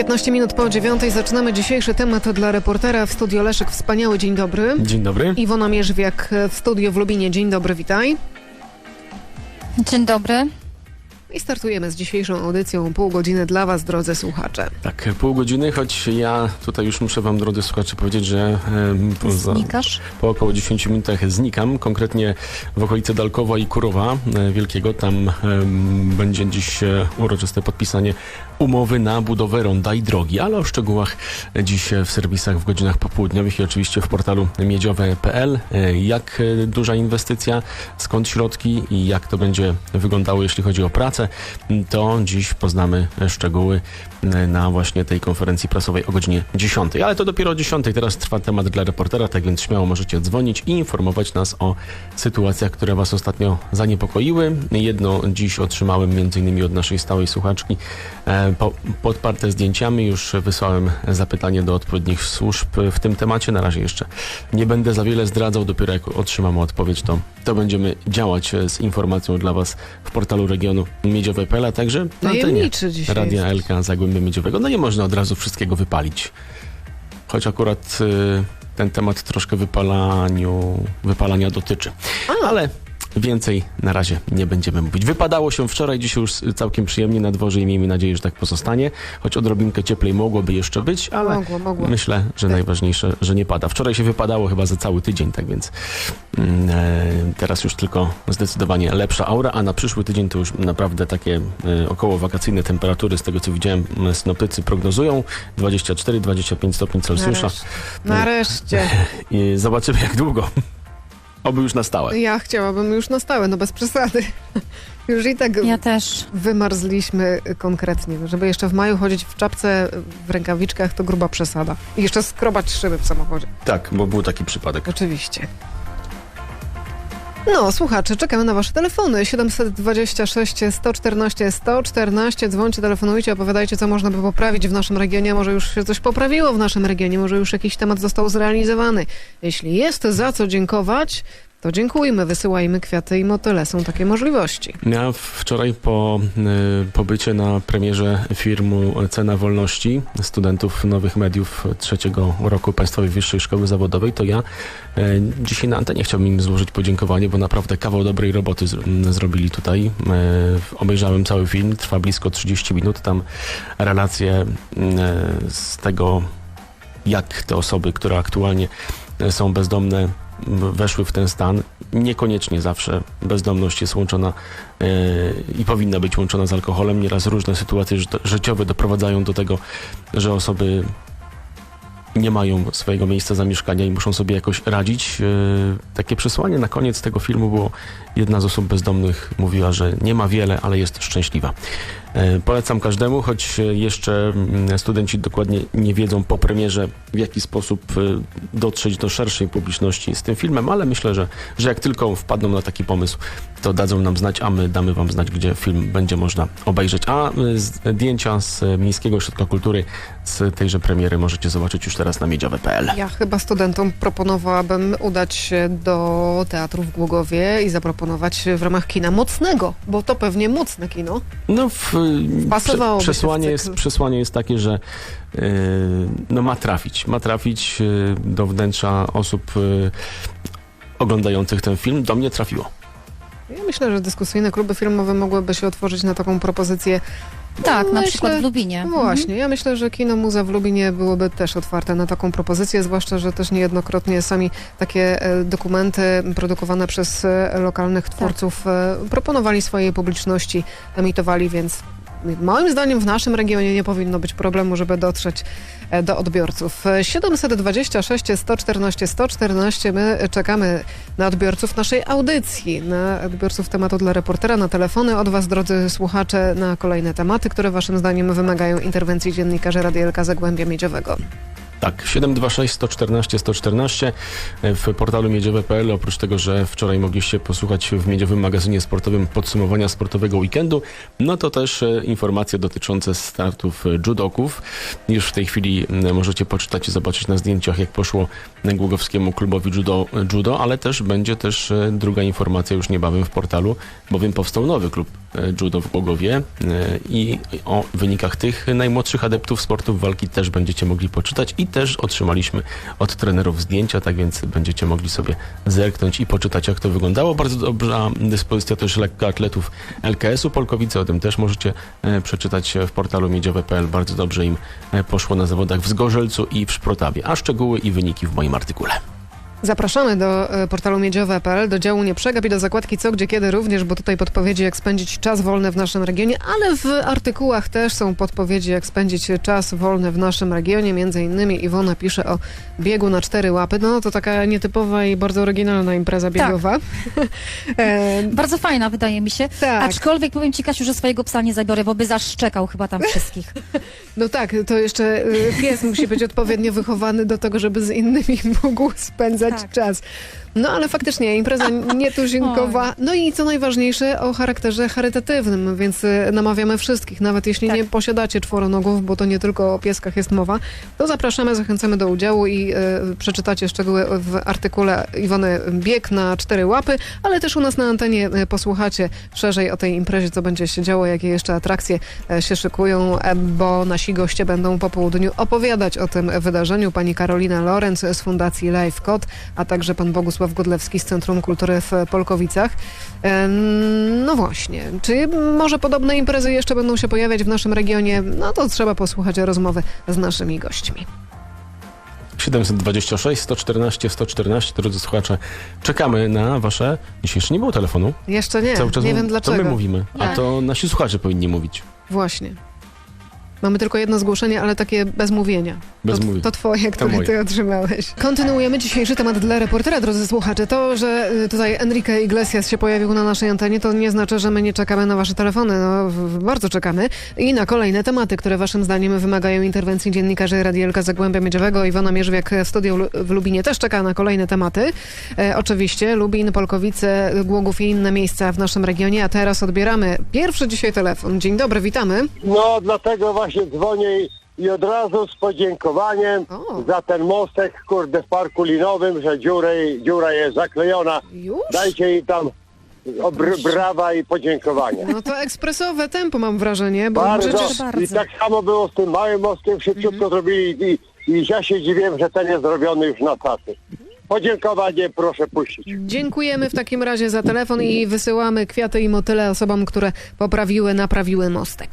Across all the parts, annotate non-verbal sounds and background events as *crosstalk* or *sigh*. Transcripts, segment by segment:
15 minut po dziewiątej zaczynamy dzisiejszy temat dla reportera w studio Leszek Wspaniały. Dzień dobry. Dzień dobry. Iwona Mierzwiak w studio w Lubinie. Dzień dobry, witaj. Dzień dobry. I startujemy z dzisiejszą audycją pół godziny dla Was, drodzy słuchacze. Tak, pół godziny, choć ja tutaj już muszę wam, drodzy słuchacze, powiedzieć, że za, Znikasz? po około 10 minutach znikam, konkretnie w okolicy Dalkowa i Kurowa e, Wielkiego. Tam będzie dziś e, uroczyste podpisanie umowy na budowę ronda i drogi, ale o szczegółach dziś w serwisach w godzinach popołudniowych i oczywiście w portalu miedziowe.pl. Jak duża inwestycja, skąd środki i jak to będzie wyglądało, jeśli chodzi o pracę, to dziś poznamy szczegóły na właśnie tej konferencji prasowej o godzinie 10. Ale to dopiero o 10. Teraz trwa temat dla reportera, tak więc śmiało możecie dzwonić i informować nas o sytuacjach, które Was ostatnio zaniepokoiły. Jedno dziś otrzymałem m.in. od naszej stałej słuchaczki po, podparte zdjęciami. Już wysłałem zapytanie do odpowiednich służb w tym temacie. Na razie jeszcze nie będę za wiele zdradzał. Dopiero jak otrzymamy odpowiedź, to, to będziemy działać e, z informacją dla Was w portalu regionu miedziowe.pl, a także na antenie Radia. Elka Zagłębia Miedziowego. No nie można od razu wszystkiego wypalić. Choć akurat y, ten temat troszkę wypalaniu, wypalania dotyczy. Ale więcej na razie nie będziemy mówić. Wypadało się wczoraj, dzisiaj już całkiem przyjemnie na dworze i miejmy nadzieję, że tak pozostanie. Choć odrobinkę cieplej mogłoby jeszcze być, ale mogło, mogło. myślę, że najważniejsze, że nie pada. Wczoraj się wypadało chyba za cały tydzień, tak więc mm, e, teraz już tylko zdecydowanie lepsza aura, a na przyszły tydzień to już naprawdę takie e, około wakacyjne temperatury, z tego co widziałem, synoptycy prognozują 24-25 stopni Celsjusza. Nareszcie. Nareszcie. *laughs* I zobaczymy jak długo. Oby już na stałe. Ja chciałabym już na stałe, no bez przesady. *laughs* Już i tak Ja też. wymarzliśmy konkretnie. Żeby jeszcze w maju chodzić w czapce, w rękawiczkach, to gruba przesada. I jeszcze skrobać szyby w samochodzie. Tak, bo był taki przypadek. Oczywiście. No, słuchacze, czekamy na wasze telefony. 726 114 114. Dzwońcie, telefonujcie, opowiadajcie, co można by poprawić w naszym regionie. Może już się coś poprawiło w naszym regionie, może już jakiś temat został zrealizowany. Jeśli jest za co dziękować, to dziękujmy, wysyłajmy kwiaty i motyle. Są takie możliwości. Ja wczoraj po y, pobycie na premierze filmu Cena Wolności studentów nowych mediów trzeciego roku Państwowej Wyższej Szkoły Zawodowej, to ja y, dzisiaj na antenie chciałbym im złożyć podziękowanie, bo naprawdę kawał dobrej roboty z, zrobili tutaj. Y, obejrzałem cały film, trwa blisko 30 minut. Tam relacje y, z tego, jak te osoby, które aktualnie są bezdomne, weszły w ten stan. Niekoniecznie zawsze bezdomność jest łączona e, i powinna być łączona z alkoholem. Nieraz różne sytuacje życiowe doprowadzają do tego, że osoby nie mają swojego miejsca zamieszkania i muszą sobie jakoś radzić. E, Takie przesłanie na koniec tego filmu było, jedna z osób bezdomnych mówiła, że nie ma wiele, ale jest szczęśliwa. E, Polecam każdemu, choć e, jeszcze mm, studenci dokładnie nie wiedzą po premierze, w jaki sposób e, dotrzeć do szerszej publiczności z tym filmem, ale myślę, że, że jak tylko wpadną na taki pomysł, to dadzą nam znać, a my damy wam znać, gdzie film będzie można obejrzeć. A zdjęcia z Miejskiego Ośrodka Kultury z tejże premiery możecie zobaczyć już teraz na miedziowe.pl. Ja chyba studentom proponowałabym udać się do teatru w Głogowie i zaproponować w ramach kina mocnego, bo to pewnie mocne kino. No, w, W przesłanie, jest, przesłanie jest takie, że e, no, ma trafić. Ma trafić e, do wnętrza osób e, oglądających ten film. Do mnie trafiło. Ja myślę, że dyskusyjne kluby filmowe mogłyby się otworzyć na taką propozycję. Tak, na Myślę- przykład w Lubinie. No właśnie, ja myślę, że kino Muza w Lubinie byłoby też otwarte na taką propozycję, zwłaszcza, że też niejednokrotnie sami takie e, dokumenty produkowane przez e, lokalnych twórców e, proponowali swojej publiczności, emitowali, więc moim zdaniem w naszym regionie nie powinno być problemu, żeby dotrzeć e, do odbiorców. E, 726 114 114 my czekamy na odbiorców naszej audycji, na odbiorców tematu dla reportera, na telefony od was, drodzy słuchacze, na kolejne tematy, które waszym zdaniem wymagają interwencji dziennikarzy Radielka Zagłębia Miedziowego. Tak, 726 114 114 w portalu miedziowe.pl. Oprócz tego, że wczoraj mogliście posłuchać w Miedziowym Magazynie Sportowym podsumowania sportowego weekendu, no to też e, informacje dotyczące startów judoków. Już w tej chwili możecie poczytać i zobaczyć na zdjęciach, jak poszło Głogowskiemu klubowi judo, judo, ale też będzie też e, druga informacja już niebawem w portalu, bowiem powstał nowy klub judo w Głogowie e, i o wynikach tych najmłodszych adeptów sportów walki też będziecie mogli poczytać i też otrzymaliśmy od trenerów zdjęcia, tak więc będziecie mogli sobie zerknąć i poczytać jak to wyglądało. Bardzo dobra dyspozycja też lekkoatletów LKS-u Polkowice, o tym też możecie e, przeczytać w portalu miedziowe.pl. Bardzo dobrze im e, poszło na zawodach w Zgorzelcu i w Szprotawie, a szczegóły i wyniki w moim artykule. Zapraszamy do e, portalu miedziowe.pl, do działu Nie Przegap i do zakładki Co, Gdzie, Kiedy również, bo tutaj podpowiedzi, jak spędzić czas wolny w naszym regionie, ale w artykułach też są podpowiedzi, jak spędzić czas wolny w naszym regionie. Między innymi Iwona pisze o biegu na cztery łapy. No to taka nietypowa i bardzo oryginalna impreza biegowa. *laughs* e, Bardzo fajna, wydaje mi się. tak. Aczkolwiek powiem ci, Kasiu, że swojego psa nie zabiorę, bo by zaszczekał chyba tam wszystkich. *laughs* No tak, to jeszcze y, pies musi być odpowiednio wychowany do tego, żeby z innymi *laughs* mógł spędzać Tak. czas. No ale faktycznie impreza *laughs* nietuzinkowa, no i co najważniejsze o charakterze charytatywnym, więc y, namawiamy wszystkich, nawet jeśli Tak. nie posiadacie czworonogów, bo to nie tylko o pieskach jest mowa, to zapraszamy, zachęcamy do udziału i y, przeczytacie szczegóły w artykule Iwony Bieg na cztery łapy, ale też u nas na antenie y, posłuchacie szerzej o tej imprezie, co będzie się działo, jakie jeszcze atrakcje e, się szykują, e, bo nasi goście będą po południu opowiadać o tym wydarzeniu. Pani Karolina Lorenz z Fundacji Life Code, a także pan Bogusław Godlewski z Centrum Kultury w Polkowicach. No właśnie, czy może podobne imprezy jeszcze będą się pojawiać w naszym regionie? No to trzeba posłuchać rozmowy z naszymi gośćmi. 726 114 114, drodzy słuchacze, czekamy na wasze... Dzisiaj jeszcze nie było telefonu. Jeszcze nie, Cały czas nie wiem To dlaczego. my mówimy, a to nasi słuchacze powinni mówić. Właśnie. Mamy tylko jedno zgłoszenie, ale takie bez mówienia. Bez to, mówienia. to twoje, które moje. ty otrzymałeś. Kontynuujemy dzisiejszy temat dla reportera, drodzy słuchacze. To, że y, tutaj Enrique Iglesias się pojawił na naszej antenie, to nie znaczy, że my nie czekamy na wasze telefony. No, bardzo czekamy. I na kolejne tematy, które waszym zdaniem wymagają interwencji dziennikarzy Radielka Zagłębia Miedziowego. Iwona Mierzwiak w studiu w Lubinie też czeka na kolejne tematy. E, oczywiście Lubin, Polkowice, Głogów i inne miejsca w naszym regionie. A teraz odbieramy pierwszy dzisiaj telefon. Dzień dobry, witamy. No, dlatego właśnie dzwonię i, i od razu z podziękowaniem O. za ten mostek, kurde, w parku linowym, że dziura jest zaklejona. Już? Dajcie jej tam o, br, brawa i podziękowania. No to ekspresowe tempo mam wrażenie, bo Bardzo. przecież... bardzo. I tak samo było z tym małym mostkiem, szybciutko zrobili i, i ja się dziwiłem, że ten jest zrobiony już na tacy. Podziękowanie proszę puścić. Dziękujemy w takim razie za telefon i wysyłamy kwiaty i motyle osobom, które poprawiły, naprawiły mostek.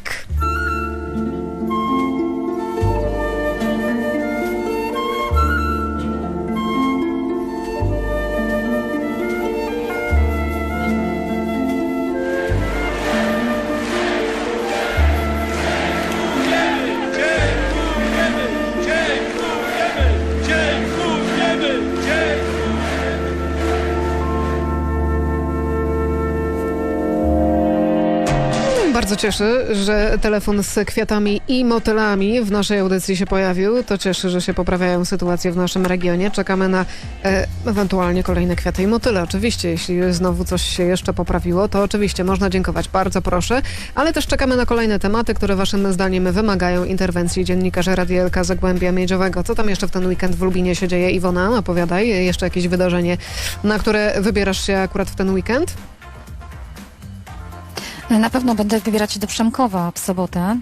Cieszy, że telefon z kwiatami i motylami w naszej audycji się pojawił. To cieszy, że się poprawiają sytuacje w naszym regionie. Czekamy na e, ewentualnie kolejne kwiaty i motyle. Oczywiście, jeśli znowu coś się jeszcze poprawiło, to oczywiście można dziękować. Bardzo proszę. Ale też czekamy na kolejne tematy, które waszym zdaniem wymagają interwencji dziennikarzy Radielka Zagłębia Miedziowego. Co tam jeszcze w ten weekend w Lubinie się dzieje? Iwona, opowiadaj. Jeszcze jakieś wydarzenie, na które wybierasz się akurat w ten weekend? Na pewno będę wybierać się do Przemkowa w sobotę,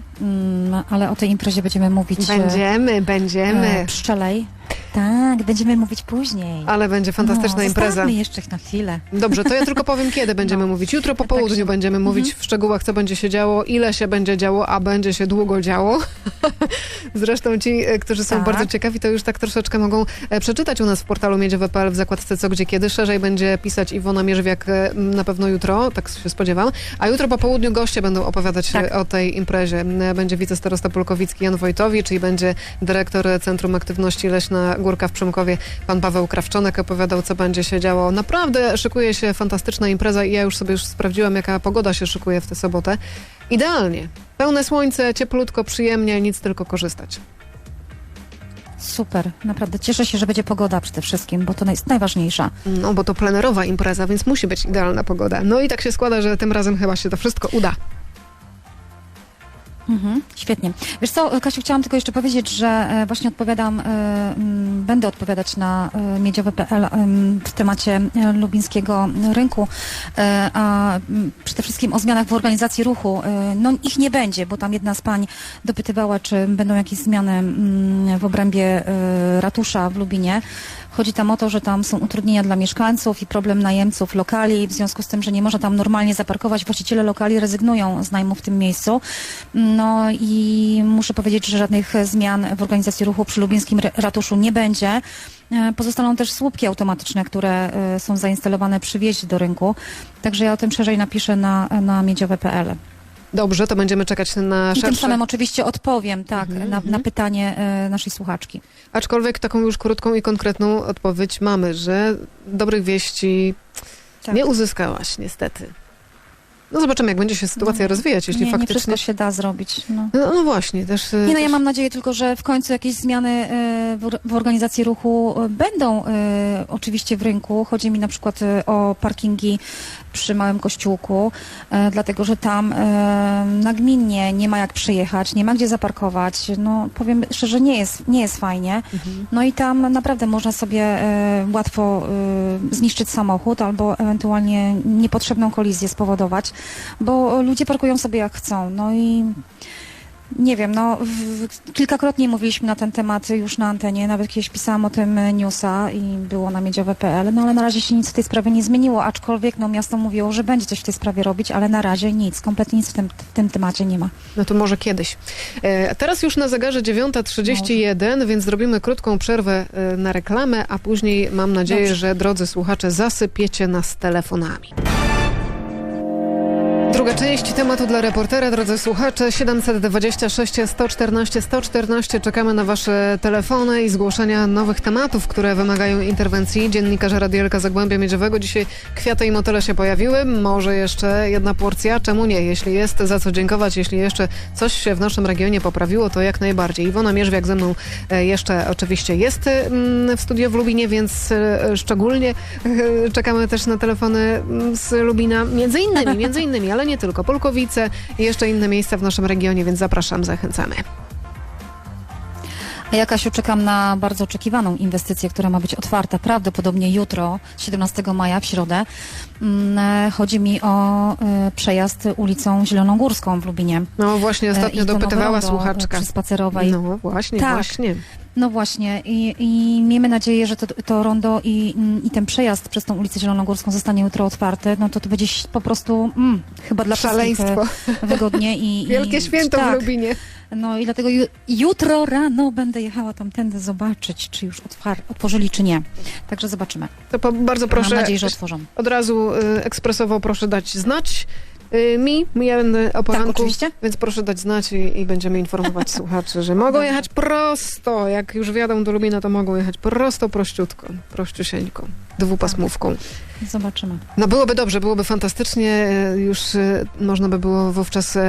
ale o tej imprezie będziemy mówić e, Będziemy, będziemy. e, pszczelej. Tak, będziemy mówić później. Ale będzie fantastyczna no, impreza. zostawmy jeszcze na chwilę. Dobrze, to ja tylko powiem, kiedy *laughs* będziemy mówić. Jutro po Tak południu się- będziemy mówić w szczegółach, co będzie się działo, ile się będzie działo, a będzie się długo działo. *laughs* Zresztą ci, e, którzy są Tak. bardzo ciekawi, to już tak troszeczkę mogą przeczytać u nas w portalu miedziowe.pl w zakładce Co, Gdzie, Kiedy. Szerzej będzie pisać Iwona Mierzwiak na pewno jutro, tak się spodziewam. A jutro po południu goście będą opowiadać Tak. o tej imprezie. Będzie wicestarosta Polkowicki Jan Wojtowicz i będzie dyrektor Centrum Aktywności Leśna Górka w Przemkowie, pan Paweł Krawczonek opowiadał, co będzie się działo. Naprawdę szykuje się fantastyczna impreza i ja już sobie już sprawdziłam, jaka pogoda się szykuje w tę sobotę. Idealnie. Pełne słońce, cieplutko, przyjemnie, nic tylko korzystać. Super, naprawdę cieszę się, że będzie pogoda przede wszystkim, bo to jest najważniejsza. No, bo to plenerowa impreza, więc musi być idealna pogoda. No i tak się składa, że tym razem chyba się to wszystko uda. Mhm, świetnie. Wiesz co, Kasiu, chciałam tylko jeszcze powiedzieć, że e, właśnie odpowiadam, e, będę odpowiadać na e, miedziowe.pl w temacie lubińskiego rynku, a przede wszystkim o zmianach w organizacji ruchu. No ich nie będzie, bo tam jedna z pań dopytywała, czy będą jakieś zmiany w obrębie ratusza w Lubinie. Chodzi tam o to, że tam są utrudnienia dla mieszkańców i problem najemców lokali, w związku z tym, że nie można tam normalnie zaparkować, właściciele lokali rezygnują z najmu w tym miejscu. No i muszę powiedzieć, że żadnych zmian w organizacji ruchu przy lubińskim ratuszu nie będzie. E, Pozostaną też słupki automatyczne, które e, są zainstalowane przy wjeździe do rynku. Także ja o tym szerzej napiszę na, na miedziowe.pl. Dobrze, to będziemy czekać na I tym szersze. samym oczywiście odpowiem tak, Mhm, na, na pytanie e, naszej słuchaczki. Aczkolwiek taką już krótką i konkretną odpowiedź mamy, że dobrych wieści Tak. nie uzyskałaś, niestety. No zobaczymy, jak będzie się sytuacja No, rozwijać, jeśli nie, nie faktycznie... wszystko się da zrobić. No. No, no właśnie, też... Nie, no też... ja mam nadzieję tylko, że w końcu jakieś zmiany e, w or- w organizacji ruchu e, będą e, oczywiście w rynku. Chodzi mi na przykład e, o parkingi przy Małym Kościółku, e, dlatego że tam e, nagminnie nie ma jak przyjechać, nie ma gdzie zaparkować. No powiem szczerze, nie jest, nie jest fajnie. Mhm. No i tam naprawdę można sobie e, łatwo e, zniszczyć samochód albo ewentualnie niepotrzebną kolizję spowodować, bo ludzie parkują sobie jak chcą. No i nie wiem, no w, kilkakrotnie mówiliśmy na ten temat już na antenie, nawet kiedyś pisałam o tym newsa i było na miedziowe.pl, no ale na razie się nic w tej sprawie nie zmieniło, aczkolwiek no miasto mówiło, że będzie coś w tej sprawie robić, ale na razie nic, kompletnie nic w tym, w tym temacie nie ma. No to może kiedyś. E, teraz już na zegarze 9.31, więc zrobimy krótką przerwę e, na reklamę, a później mam nadzieję, Dobrze. że drodzy słuchacze zasypiecie nas telefonami. Druga część tematu dla reportera, drodzy słuchacze, 726 114 114. Czekamy na wasze telefony i zgłoszenia nowych tematów, które wymagają interwencji. Dziennikarze Radielka Zagłębia Miedziowego. Dzisiaj kwiaty i motyle się pojawiły. Może jeszcze jedna porcja? Czemu nie? Jeśli jest za co dziękować, jeśli jeszcze coś się w naszym regionie poprawiło, to jak najbardziej. Iwona Mierzwiak ze mną e, jeszcze oczywiście jest mm, w studio w Lubinie, więc e, szczególnie e, czekamy też na telefony mm, z Lubina, między innymi, między innymi, ale nie tylko. Polkowice i jeszcze inne miejsca w naszym regionie, więc zapraszam, zachęcamy. A ja, Kasiu, czekam na bardzo oczekiwaną inwestycję, która ma być otwarta prawdopodobnie jutro, 17 maja, w środę. Mm, e, Chodzi mi o e, przejazd ulicą Zielonogórską w Lubinie. No właśnie, E, ostatnio i dopytywała słuchaczka. Przy spacerowej. No właśnie, Tak. właśnie. No właśnie i, i miejmy nadzieję, że to, to rondo i, i ten przejazd przez tą ulicę Zielonogórską zostanie jutro otwarty. No to to będzie po prostu mm, chyba dla wszystkich Szaleństwo. e, wygodnie i *laughs* Wielkie i, święto tak. w Lubinie. No i dlatego ju, jutro rano będę jechała tamtędy zobaczyć, czy już otworzyli, czy nie. Także zobaczymy. To po, bardzo proszę, Mam nadzieję, że otworzą. od razu ekspresowo proszę dać znać. y, mi, ja będę o poranku, Tak, oczywiście. więc proszę dać znać i, i będziemy informować *laughs* słuchaczy, że mogą jechać prosto, jak już wjadą do Lubina, to mogą jechać prosto, prościutko, prościusieńką, dwupasmówką. Zobaczymy. No byłoby dobrze, byłoby fantastycznie, y, już y, można by było wówczas y,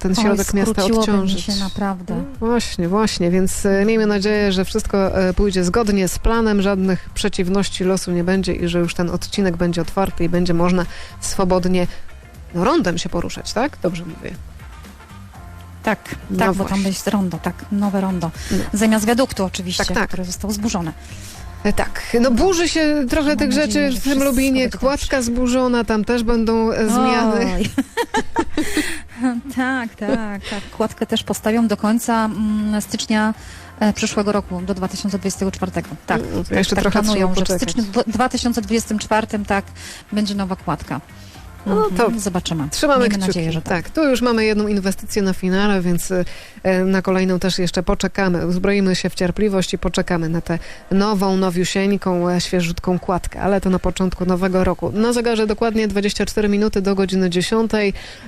ten środek Oj, miasta mi odciążyć. się naprawdę. Właśnie, właśnie, więc miejmy nadzieję, że wszystko pójdzie zgodnie z planem, żadnych przeciwności losu nie będzie i że już ten odcinek będzie otwarty i będzie można swobodnie no, rondem się poruszać, tak? Dobrze mówię. Tak, No tak, bo tam właśnie. jest rondo, tak, nowe rondo. No. Zamiast wiaduktu oczywiście, Tak, tak. które zostało zburzone. E, Tak, no burzy się trochę tych nadzieję, rzeczy w tym Lubinie, kładka zburzona, tam też będą e, zmiany. Oj. *laughs* tak, tak, tak. Kładkę też postawią do końca mm, stycznia e, przyszłego roku, do 2024. Tak, No, jeszcze tak trochę planują, że w styczniu dwa- 2024 tak będzie nowa kładka. No to Mhm, Zobaczymy. Trzymamy Miejmy kciuki. nadzieję, że tak. tak. Tu już mamy jedną inwestycję na finale, więc e, na kolejną też jeszcze poczekamy. Uzbroimy się w cierpliwość i poczekamy na tę nową, nowiusieńką, e, świeżutką kładkę, ale to na początku nowego roku. Na zegarze dokładnie 24 minuty do godziny 10,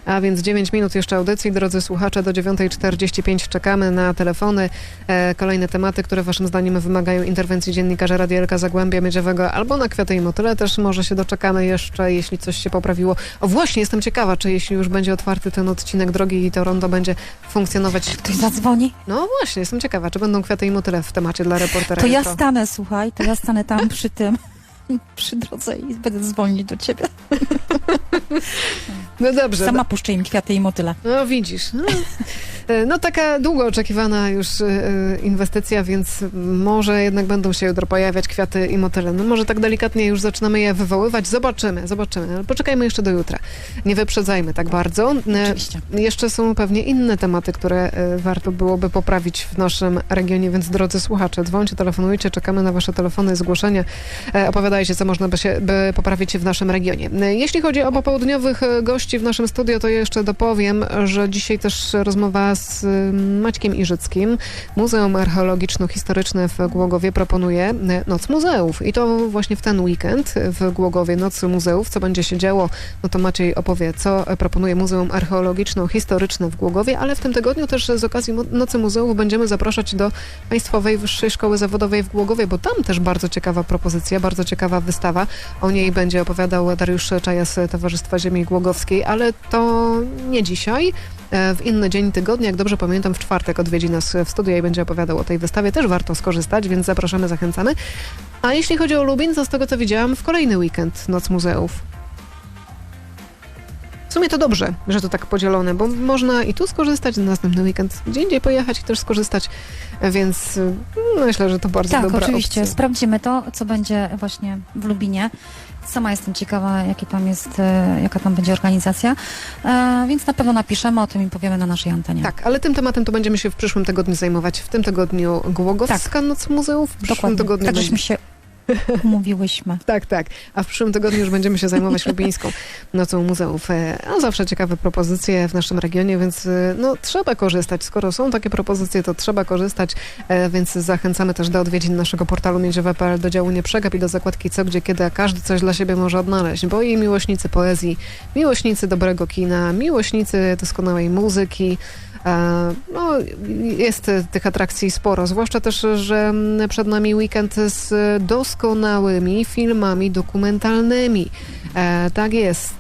a więc 9 minut jeszcze audycji. Drodzy słuchacze, do 9.45 czekamy na telefony. E, kolejne tematy, które waszym zdaniem wymagają interwencji dziennikarza Radielka Zagłębia Miedziowego albo na Kwiaty i Motyle też może się doczekamy jeszcze, jeśli coś się poprawiło. O właśnie, jestem ciekawa, czy jeśli już będzie otwarty ten odcinek drogi i to rondo będzie funkcjonować. Ktoś zadzwoni? No właśnie, jestem ciekawa, czy będą Kwiaty i Motyle w temacie dla reportera. To ja jutro. stanę, słuchaj, to ja stanę tam przy tym, *laughs* przy drodze i będę dzwonić do ciebie. No dobrze. Sama puszczę im kwiaty i motyle. No widzisz. No, no taka długo oczekiwana już e, inwestycja, więc może jednak będą się jutro pojawiać kwiaty i motyle. No może tak delikatnie już zaczynamy je wywoływać. Zobaczymy, zobaczymy. Ale poczekajmy jeszcze do jutra. Nie wyprzedzajmy tak bardzo. E, Oczywiście. Jeszcze są pewnie inne tematy, które e, warto byłoby poprawić w naszym regionie, więc drodzy słuchacze, dzwońcie, telefonujcie, czekamy na wasze telefony, zgłoszenia. E, Opowiadajcie, co można by, się, by poprawić w naszym regionie. E, Jeśli chodzi o popołudniowych e, gości w naszym studio, to jeszcze dopowiem, że dzisiaj też rozmowa z e, Maćkiem Iżyckim. Muzeum Archeologiczno-Historyczne w Głogowie proponuje e, Noc Muzeów. I to właśnie w ten weekend w Głogowie Noc Muzeów. Co będzie się działo, no to Maciej opowie, co proponuje Muzeum Archeologiczno-Historyczne w Głogowie, ale w tym tygodniu też z okazji Nocy Muzeów będziemy zapraszać do Państwowej Wyższej Szkoły Zawodowej w Głogowie, bo tam też bardzo ciekawa propozycja, bardzo ciekawa wystawa. O niej będzie opowiadał Dariusz z Towarzystwa Ziemi Głogowskiej, ale to nie dzisiaj, e, w inny dzień tygodnia, jak dobrze pamiętam, w czwartek odwiedzi nas w studio i będzie opowiadał o tej wystawie. Też warto skorzystać, więc zapraszamy, zachęcamy. A jeśli chodzi o Lubin, to z tego co widziałam, w kolejny weekend Noc Muzeów. W sumie to dobrze, że to tak podzielone, bo można i tu skorzystać, na następny weekend gdzie indziej pojechać i też skorzystać, więc y, myślę, że to bardzo Tak, dobra oczywiście. opcja. Sprawdzimy to, co będzie właśnie w Lubinie. Sama jestem ciekawa, jaki tam jest, e, jaka tam będzie organizacja, e, więc na pewno napiszemy o tym i powiemy na naszej antenie. Tak, ale tym tematem to będziemy się w przyszłym tygodniu zajmować. W tym tygodniu Głogowska Noc Muzeów, w przyszłym Dokładnie. tygodniu Tak, żeśmy się umówiłyśmy. *laughs* Tak, tak. A w przyszłym tygodniu już będziemy się zajmować lubińską nocą muzeów. A zawsze ciekawe propozycje w naszym regionie, więc e, no, trzeba korzystać. Skoro są takie propozycje, to trzeba korzystać, e, więc zachęcamy też do odwiedzin naszego portalu miedziowe.pl, do działu Nie Przegap i do zakładki Co, Gdzie, Kiedy, a każdy coś dla siebie może odnaleźć, bo i miłośnicy poezji, miłośnicy dobrego kina, miłośnicy doskonałej muzyki, No, jest e, tych atrakcji sporo, zwłaszcza też, że przed nami weekend z doskonałymi filmami dokumentalnymi. E, tak jest.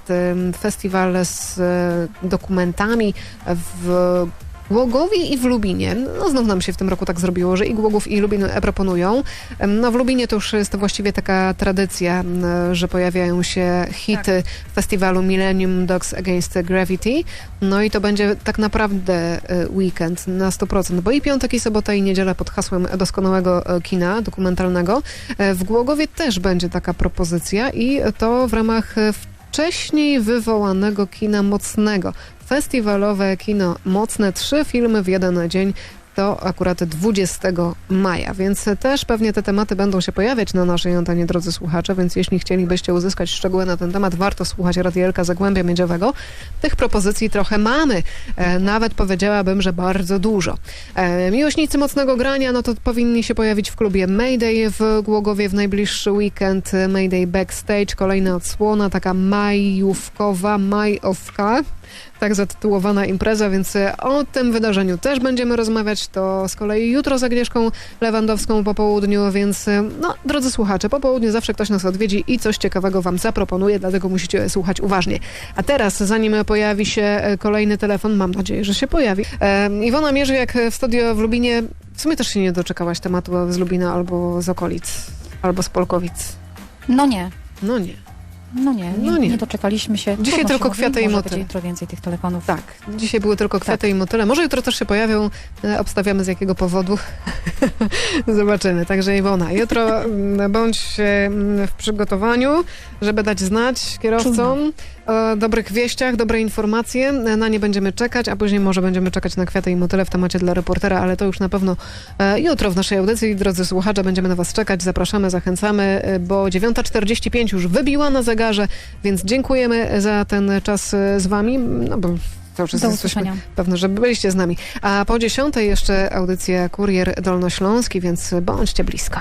Festiwal z e, dokumentami w Głogowie i w Lubinie. No znów nam się w tym roku tak zrobiło, że i Głogów i Lubin proponują. No w Lubinie to już jest właściwie taka tradycja, że pojawiają się hity festiwalu Millennium Dogs Against Gravity. No i to będzie tak naprawdę e, weekend na 100%, bo i piątek, i sobota, i niedziela pod hasłem doskonałego e, kina dokumentalnego. E, W Głogowie też będzie taka propozycja i to w ramach wcześniej wywołanego kina mocnego. Festiwalowe kino mocne, trzy filmy w jeden dzień. To akurat 20 maja, więc też pewnie te tematy będą się pojawiać na naszej antenie, drodzy słuchacze, więc jeśli chcielibyście uzyskać szczegóły na ten temat, warto słuchać Radielka Zagłębia Miedziowego. Tych propozycji trochę mamy, e, nawet powiedziałabym, że bardzo dużo. E, miłośnicy mocnego grania, no to powinni się pojawić w klubie Mayday w Głogowie w najbliższy weekend. Mayday Backstage, kolejna odsłona, taka majówkowa, majowka tak zatytułowana impreza, więc e, o tym wydarzeniu też będziemy rozmawiać. To z kolei jutro z Agnieszką Lewandowską po południu, więc e, no, drodzy słuchacze, po południu zawsze ktoś nas odwiedzi i coś ciekawego wam zaproponuje, dlatego musicie słuchać uważnie. A teraz, zanim pojawi się e, kolejny telefon, mam nadzieję, że się pojawi. E, Iwona Mierzyk w studio w Lubinie, w sumie też się nie doczekałaś tematu z Lubina albo z okolic, albo z Polkowic. No nie. No nie. No nie, nie, No nie. nie doczekaliśmy się. Dzisiaj Trudno tylko się kwiaty mówi, i motyle. jutro więcej tych telefonów. Tak, dzisiaj były tylko kwiaty i motyle. Może jutro też się pojawią, e, obstawiamy z jakiego powodu. *laughs* Zobaczymy. Także Iwona, jutro mm, bądź mm, w przygotowaniu, żeby dać znać kierowcom. O dobrych wieściach, dobre informacje. Na nie będziemy czekać, a później może będziemy czekać na kwiaty i motyle w temacie dla reportera, ale to już na pewno e, jutro w naszej audycji. Drodzy słuchacze, będziemy na Was czekać. Zapraszamy, zachęcamy, e, bo 9.45 już wybiła na zegarze, więc dziękujemy za ten czas e, z Wami. No bo cały czas Do usłyszenia. pewne, że byliście z nami. A po 10 jeszcze audycja Kurier Dolnośląski, więc bądźcie blisko.